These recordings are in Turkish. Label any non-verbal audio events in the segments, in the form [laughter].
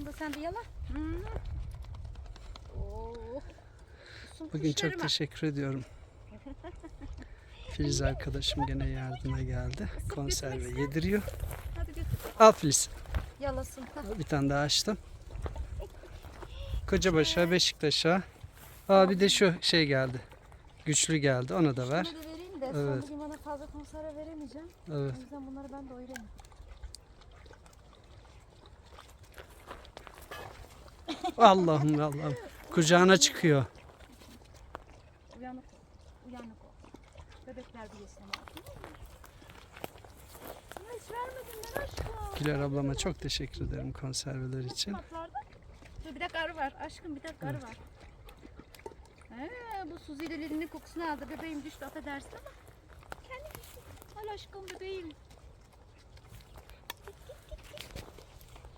Şunu da sen bir yala. Hmm. Bugün çok teşekkür ediyorum. [laughs] Filiz arkadaşım gene yardıma geldi. Konserve yediriyor. Hadi götür. Al Filiz. Yalasın. Bir tane daha açtım. Kocabaş'a, Beşiktaş'a. Aa bir de şu şey geldi. Güçlü geldi. Onu da ver. Şunu da vereyim de Evet. sonra bana fazla konserve veremeyeceğim. Evet. O yüzden bunları ben doyurayım. Allah'ım Allah'ım. Kucağına çıkıyor. Uyanık ol. Uyanık ol. Bebekler bir yesin ama. Ama hiç vermedin ben aşkım. Güler ablama çok teşekkür ederim konserveler için. Dur bir dakika arı var. Aşkım bir dakika arı var. He, bu Suzi ile Lili'nin kokusunu aldı. Bebeğim düştü affedersin ama. Kendi gitsin. Al aşkım bebeğim. Git git git git.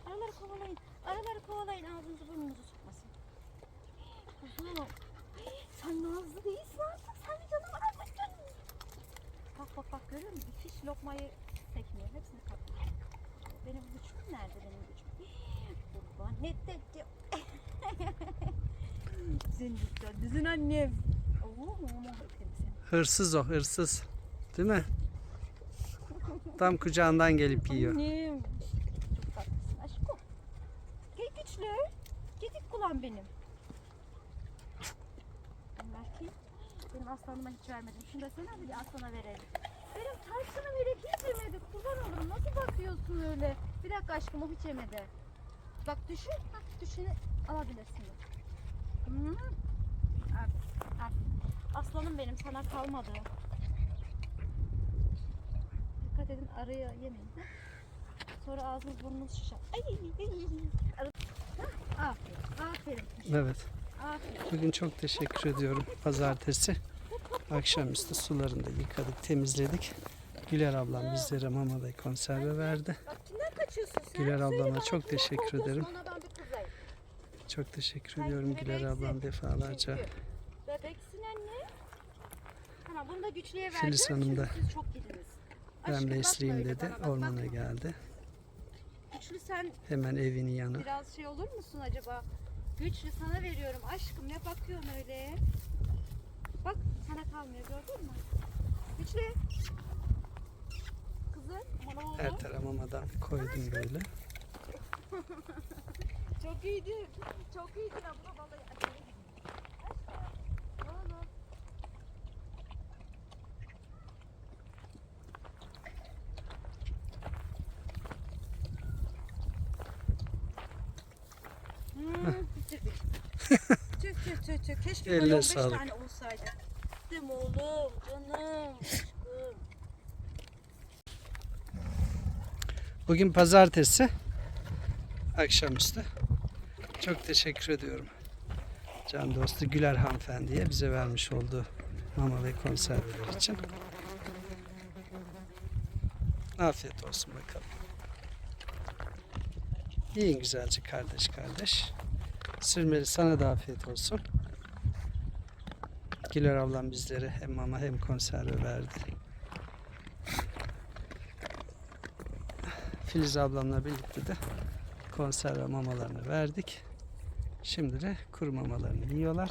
Arıları kovalayın. Arıları kovalayın. Ağzınızı burnunuzu. Kuzum. Sen nazlı değilsin artık. Sen bir canavar. Bak bak bak görüyor musun? Fiş lokmayı tekmiyor. Hepsini kaplıyor. Benim güçlüm nerede benim güçlüm? Kurban diyor. Senin güçler dizin annem. Oo. Hırsız o hırsız. Değil mi? Tam kucağından gelip yiyor. Annem. Çok tatlısın aşkım. Gel güçlü. Kulağım benim. Ben Mert'im. Benim aslanıma hiç vermedim. Şunu da sen al bir aslana verelim. Benim tarçınım öyle hiç yemedi. Kurban olurum. Nasıl bakıyorsun öyle? Bir dakika aşkım o hiç yemedi. Bak düşün. Bak düşünü alabilirsin. Aferin, aferin. Aslanım benim sana kalmadı. Dikkat edin arıya yemeyin. Sonra ağzınız burnunuz şişer. Ay, ay, ay. Aferin, aferin. Evet. Aferin. Bugün çok teşekkür ediyorum. Pazartesi akşamüstü sularını da yıkadık, temizledik. Güler ablam bizlere mama ve konserve verdi. Güler ablama çok teşekkür ederim. Çok teşekkür ediyorum. Güler ablam defalarca. Bebeksin anne. Tamam bunu da güçlüye vereceğim. Filiz Hanım da. Ben besleyeyim dedi. Ormana geldi. Güçlü sen Hemen evinin yanı. biraz şey olur musun acaba? Güçlü sana veriyorum aşkım ne bakıyorsun öyle? Bak sana kalmıyor gördün mü? Güçlü. Kızım bana oğlum. Her koydum böyle. [laughs] Çok iyiydin. Çok iyiydin abla vallahi. Acele gidin. Aşkım. Oğlum. Hmm, bitirdik. Tüh. Keşke Eline böyle 15 sağlık. tane olsaydı. Değil mi oğlum? Canım. Aşkım. Bugün pazartesi. Akşamüstü. Çok teşekkür ediyorum. Can dostu Güler hanımefendiye bize vermiş olduğu mama ve konserveler için. Afiyet olsun bakalım. Yiyin güzelce kardeş kardeş. Sürmeli sana da afiyet olsun. Güler ablam bizlere hem mama hem konserve verdi. Filiz ablamla birlikte de konserve mamalarını verdik. Şimdi de kuru mamalarını yiyorlar.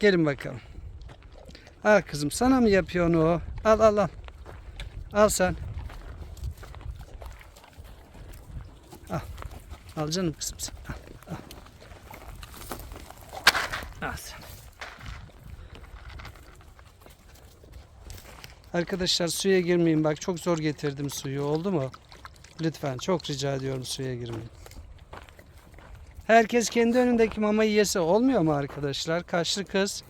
Gelin bakalım. Al kızım sana mı yapıyorsun o? Al al al. Al sen. Al. Al canım kızım sen. Al sen. Arkadaşlar suya girmeyin. Bak çok zor getirdim suyu. Oldu mu? Lütfen çok rica ediyorum suya girmeyin. Herkes kendi önündeki mamayı yese olmuyor mu arkadaşlar? Kaşlı kız.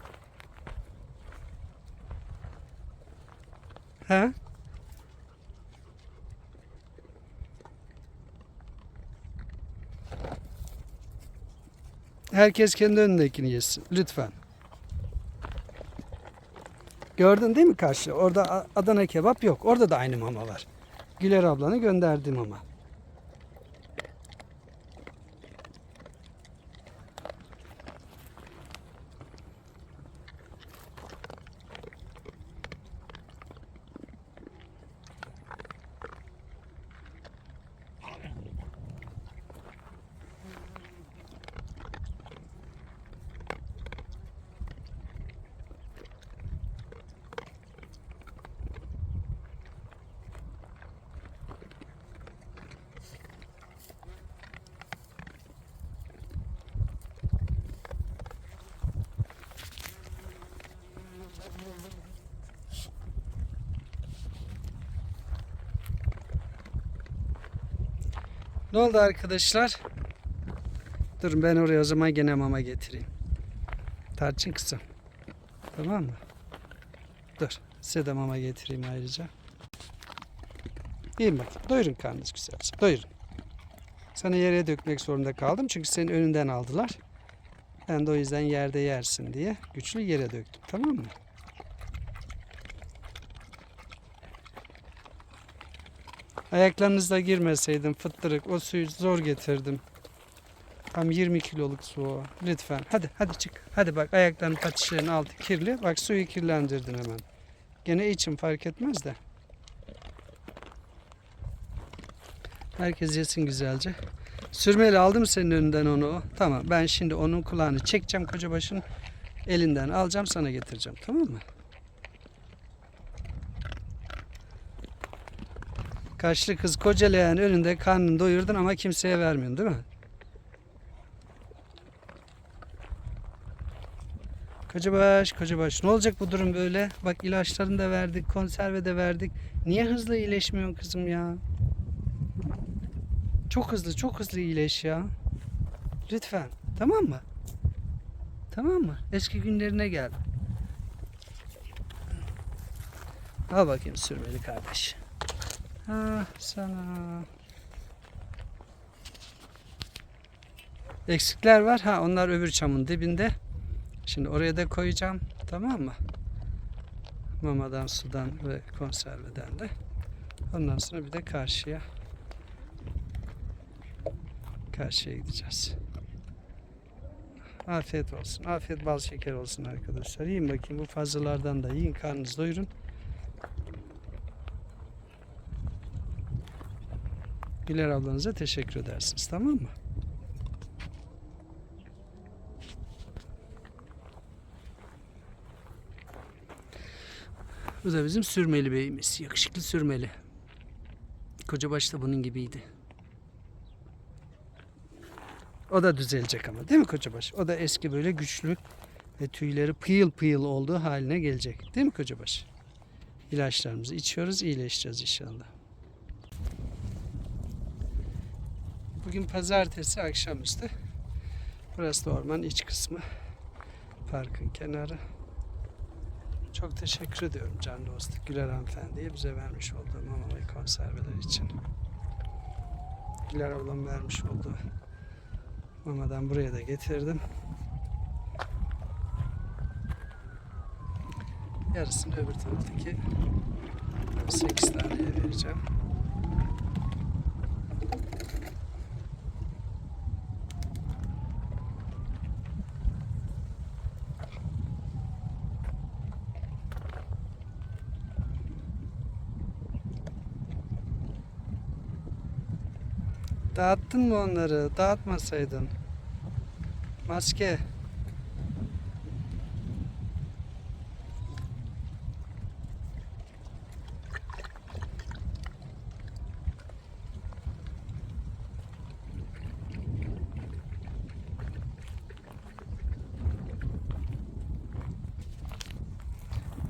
He? Herkes kendi önündekini yesin. Lütfen. Gördün değil mi karşı? Orada Adana kebap yok. Orada da aynı mama var. Güler ablanı gönderdim ama. Ne oldu arkadaşlar? Durun ben oraya o zaman gene mama getireyim. Tarçın kızım. Tamam mı? Dur. Size de mama getireyim ayrıca. İyi bakayım. Doyurun karnınız güzelce. Doyurun. Sana yere dökmek zorunda kaldım. Çünkü senin önünden aldılar. Ben de o yüzden yerde yersin diye güçlü yere döktüm. Tamam mı? Ayaklarınızla girmeseydim fıttırık o suyu zor getirdim. Tam 20 kiloluk su o. Lütfen. Hadi hadi çık. Hadi bak ayakların patişlerin altı kirli. Bak suyu kirlendirdin hemen. Gene için fark etmez de. Herkes yesin güzelce. Sürmeli aldım senin önünden onu. Tamam ben şimdi onun kulağını çekeceğim kocabaşın elinden alacağım sana getireceğim. Tamam mı? Kaşlı kız kocalayan önünde karnını doyurdun ama kimseye vermiyorsun değil mi? Kocabaş, kocabaş. Ne olacak bu durum böyle? Bak ilaçlarını da verdik, konserve de verdik. Niye hızlı iyileşmiyorsun kızım ya? Çok hızlı, çok hızlı iyileş ya. Lütfen. Tamam mı? Tamam mı? Eski günlerine gel. Al bakayım sürmeli kardeş. Ha sana. Eksikler var. Ha onlar öbür çamın dibinde. Şimdi oraya da koyacağım. Tamam mı? Mamadan, sudan ve konserveden de. Ondan sonra bir de karşıya karşıya gideceğiz. Afiyet olsun. Afiyet bal şeker olsun arkadaşlar. Yiyin bakayım bu fazlalardan da yiyin. Karnınızı doyurun. Güler ablanıza teşekkür edersiniz. Tamam mı? Bu da bizim sürmeli beyimiz. Yakışıklı sürmeli. Kocabaş da bunun gibiydi. O da düzelecek ama değil mi Kocabaş? O da eski böyle güçlü ve tüyleri pıyıl pıyıl olduğu haline gelecek. Değil mi Kocabaş? İlaçlarımızı içiyoruz, iyileşeceğiz inşallah. Bugün pazartesi akşamüstü. Burası da orman iç kısmı. Parkın kenarı. Çok teşekkür ediyorum can dostluk Güler hanımefendiye bize vermiş olduğu mama ve konserveler için. Güler ablam vermiş olduğu mamadan buraya da getirdim. Yarısını öbür taraftaki 8 taneye vereceğim. Dağıttın mı onları? Dağıtmasaydın. Maske.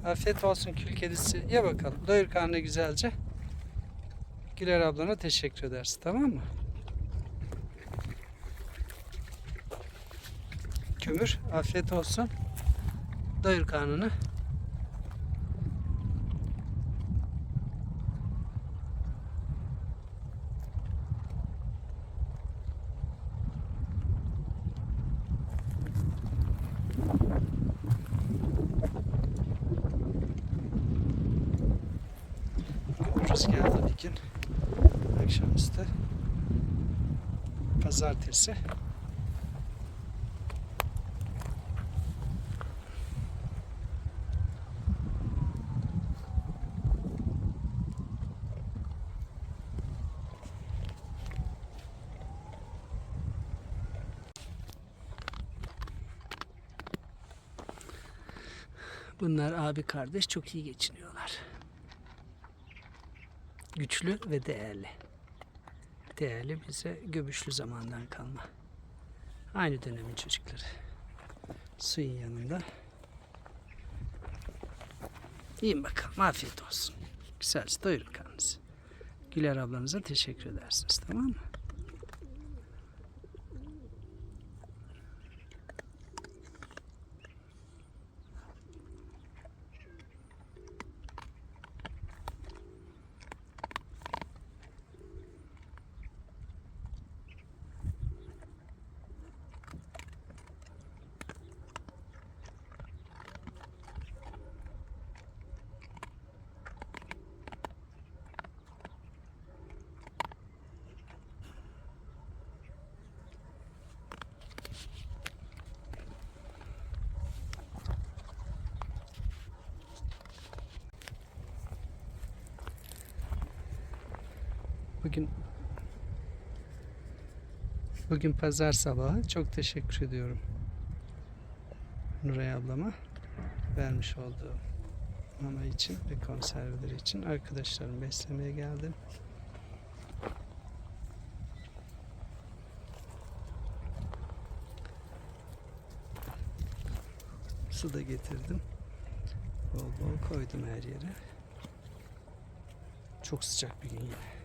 Afiyet olsun kül kedisi. Ye bakalım. Doyur karnını güzelce. Güler ablana teşekkür edersin. Tamam mı? Kömür. Afiyet olsun. Doyur karnını. Rüzgarlı bir gün. Akşamüstü. Pazartesi. Bunlar abi kardeş çok iyi geçiniyorlar. Güçlü ve değerli. Değerli bize göbüşlü zamandan kalma. Aynı dönemin çocukları. Suyun yanında. Yiyin bakalım. Afiyet olsun. Güzelce doyurun karnınızı. Güler ablanıza teşekkür edersiniz. Tamam mı? Bugün Bugün pazar sabahı. Çok teşekkür ediyorum. Nuray ablama vermiş olduğu mama için ve konserveleri için arkadaşlarım beslemeye geldim. Su da getirdim. Bol bol koydum her yere. Çok sıcak bir gün yine.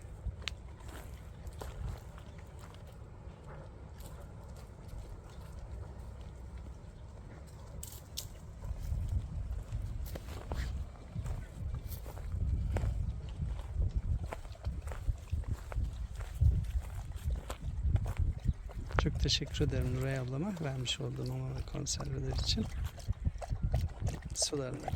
Teşekkür ederim Nuray ablama vermiş olduğum mama ve konserveler için. Sularını da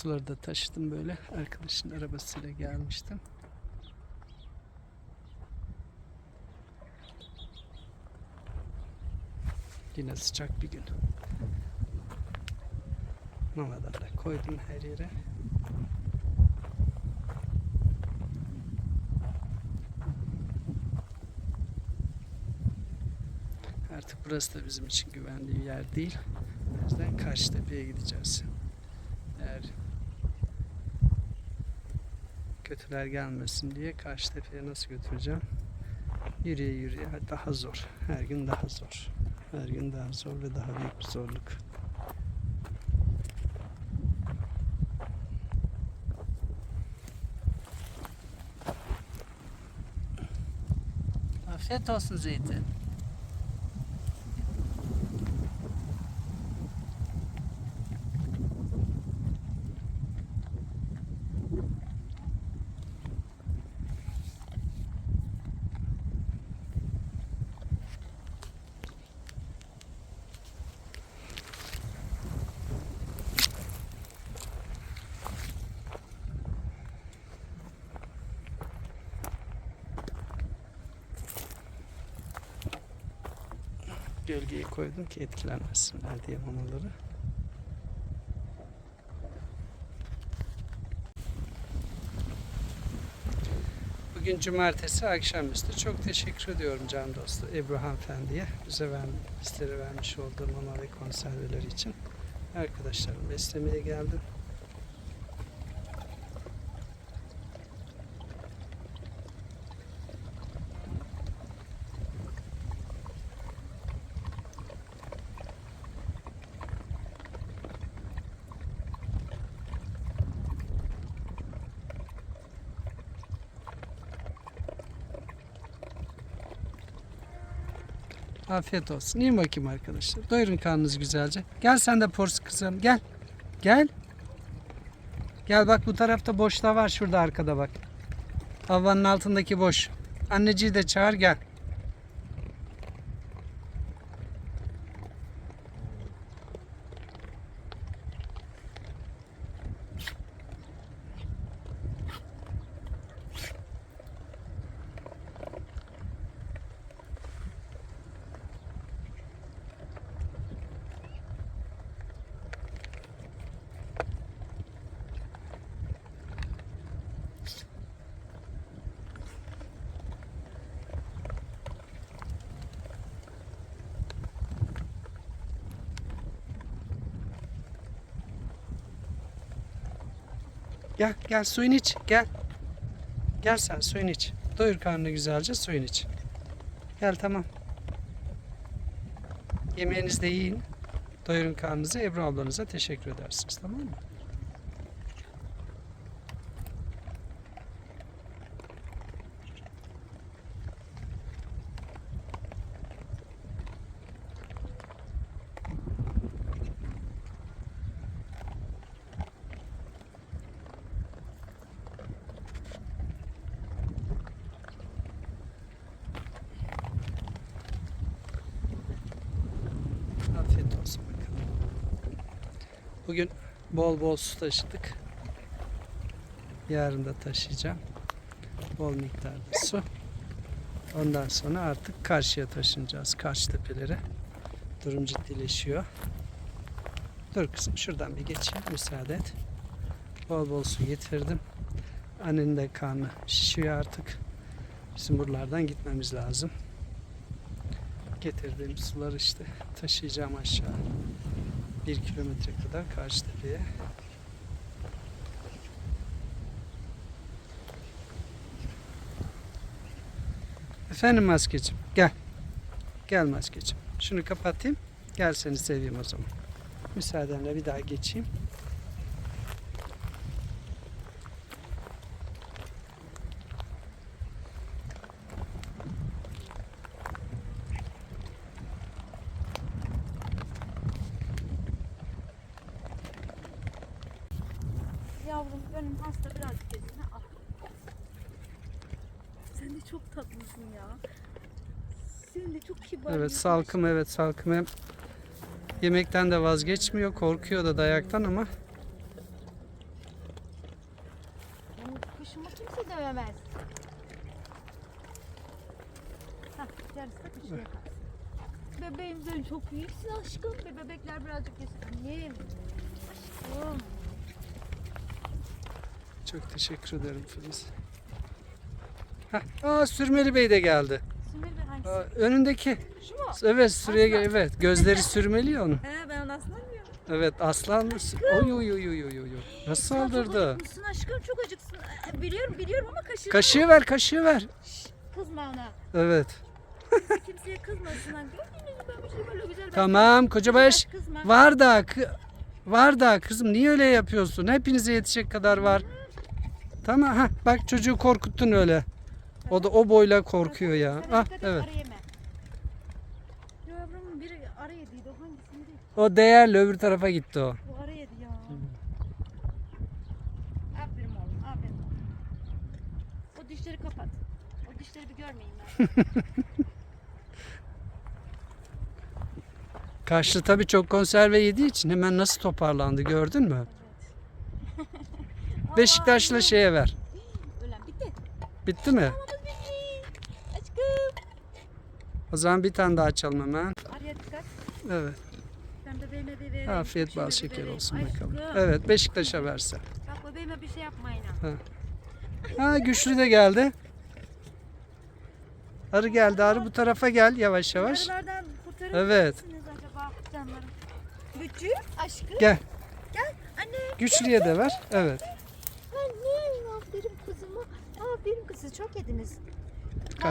Suları da taşıdım böyle. Arkadaşın arabasıyla gelmiştim. Yine sıcak bir gün. Mamadan da koydum her yere. Artık burası da bizim için güvenli bir yer değil. O yüzden Karşıtepe'ye gideceğiz. Kötüler gelmesin diye Karşıtepe'ye nasıl götüreceğim? Yürüye yürüye daha zor. Her gün daha zor. Her gün daha zor ve daha büyük bir zorluk. Afiyet olsun Zeytin. Koydum ki etkilenmesinler diye mamaları. Bugün cumartesi akşamüstü. Çok teşekkür ediyorum can dostu Ebru hanımefendiye. Bize ver, bizlere vermiş olduğu mama ve konserveler için. Arkadaşlarım beslemeye geldim. Afiyet olsun. Yiyin bakayım arkadaşlar. Doyurun karnınızı güzelce. Gel sen de porsu kızım. Gel. Gel. Gel bak bu tarafta boşluğa var şurada arkada bak. Havanın altındaki boş. Anneciyi de çağır gel. Gel gel suyunu iç. Gel. Gel sen suyunu iç. Doyur karnını güzelce suyunu iç. Gel tamam. Yemeğinizi de yiyin. Doyurun karnınızı. Ebru ablanıza teşekkür edersiniz tamam mı? Afiyet olsun bakalım. Bugün bol bol su taşıdık. Yarın da taşıyacağım. Bol miktarda su. Ondan sonra artık karşıya taşınacağız. Karşı tepelere. Durum ciddileşiyor. Dur kızım şuradan bir geçeyim. Müsaade et. Bol bol su getirdim. Annenin de karnı şişiyor artık. Bizim buralardan gitmemiz lazım. Getirdiğim suları işte taşıyacağım aşağı. Bir kilometre kadar karşı tepeye. Efendim maskeciğim gel. Gel maskeciğim. Şunu kapatayım. Gel seni seveyim o zaman. Müsaadenle bir daha geçeyim. Yavrum benim hasta birazcık gözüne al. De çok tatlısın ya. Sen de çok kibar. Evet salkım evet salkım hem yemekten de vazgeçmiyor. Korkuyor da dayaktan ama Benim kuşumu kimse dövemez. Hah, yarısı da kuşuna kalsın. Bebeğim sen çok büyüksün aşkım. Ve bebekler birazcık yesin. Annem. Aşkım. çok teşekkür ederim Filiz. Heh, aa Sürmeli Bey de geldi. Sümeyye Bey hangisi? Aa, önündeki. Şu mu? Evet süreye gel. Evet gözleri sürmeli ya onun. [laughs] He ben onu aslında bilmiyorum. Evet aslan. Oy oy oy oy oy oy. Nasıl saldırdı? acıkmışsın aşkım çok acıksın. Ee, Biliyorum biliyorum ama kaşığı. Kaşığı ver kaşığı ver. Kızma ona. Evet. [laughs] Kimseye kızmasın lan. Gördünüz mü ben bir şey böyle güzel. Tamam kocabaş. Kızma. Var da kı- var da kızım niye öyle yapıyorsun? Hepinize yetecek kadar var. Tamam ha bak çocuğu korkuttun öyle. O da o boyla korkuyor ya. Ah evet. Yavrum biri yediydi o hangisiydi? O değerli öbür tarafa gitti o. Bu ara yedi ya. Aferin oğlum aferin. O dişleri kapat. O dişleri bir görmeyeyim ben. [laughs] Kaşlı tabii çok konserve yediği için hemen nasıl toparlandı gördün mü? [laughs] Beşiktaş'la Allah'ım. şeye ver. Ölen bitti. Bitti mi? Tamamız bitti. Aşkım. O zaman bir tane daha açalım hemen. Araya dikkat. Evet. Ben bebeğime bir vereyim. Afiyet Küçüğüme bal şeker vereyim. olsun bakalım. Evet Beşiktaş'a versen. Bak bebeğime bir şey yapmayın ha. Ha güçlü de geldi. Arı geldi. Arı bu tarafa gel yavaş yavaş. Arılardan kurtarır Evet. mısınız acaba canlarım? Aşkım. Gel. Gel anne. Güçlüye de ver. Evet. Annem aferin kızıma. Aferin kızı çok yediniz.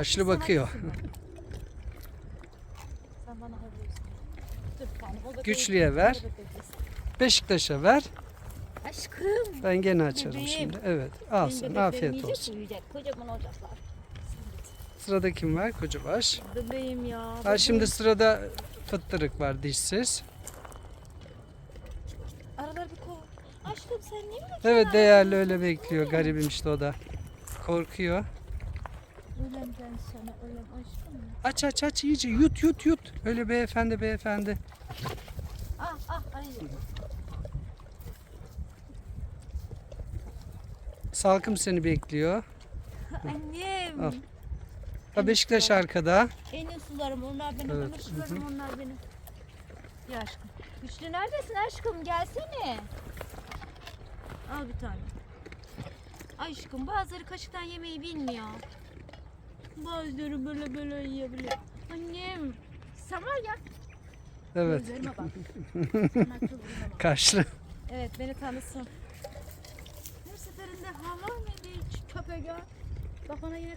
Sana bakıyor. gitsin. Sen bana havlıyorsun. Dur tamam. o bebeği- Güçlüye ver. Beşiktaş'a ver. Aşkım. Ben gene açarım Bebeğim. şimdi. Evet. Al benim sen. bebeklerim Afiyet yiyecek, olsun. Kocaman olacaklar. Sırada kim var? Kocabaş. Bebeğim ya. Ha bebeğim. şimdi sırada fıttırık var dişsiz. Aralar bir kov. Aşkım sen niye mi Evet değerli öyle bekliyor. Garibim işte o da. Korkuyor. Ölen ben sana aşkım ya. Aç aç aç iyice yut yut yut. Öyle beyefendi beyefendi. Ah ah arayı. Salkım seni bekliyor. [laughs] Annem. Al. Ha Beşiktaş arkada. En iyi sularım onlar benim. Evet, Evet. sularım onlar benim. Ya aşkım. Güçlü neredesin aşkım? Gelsene. Al bir tane. Aşkım bazıları kaşıktan yemeyi bilmiyor. Bazıları böyle böyle yiyebiliyor. Annem. Sen var ya. Evet. Gözlerime bak. [laughs] Sana. Kaşlı. Evet beni tanısın. Her seferinde havar mıydı hiç köpek ya? Bak bana yine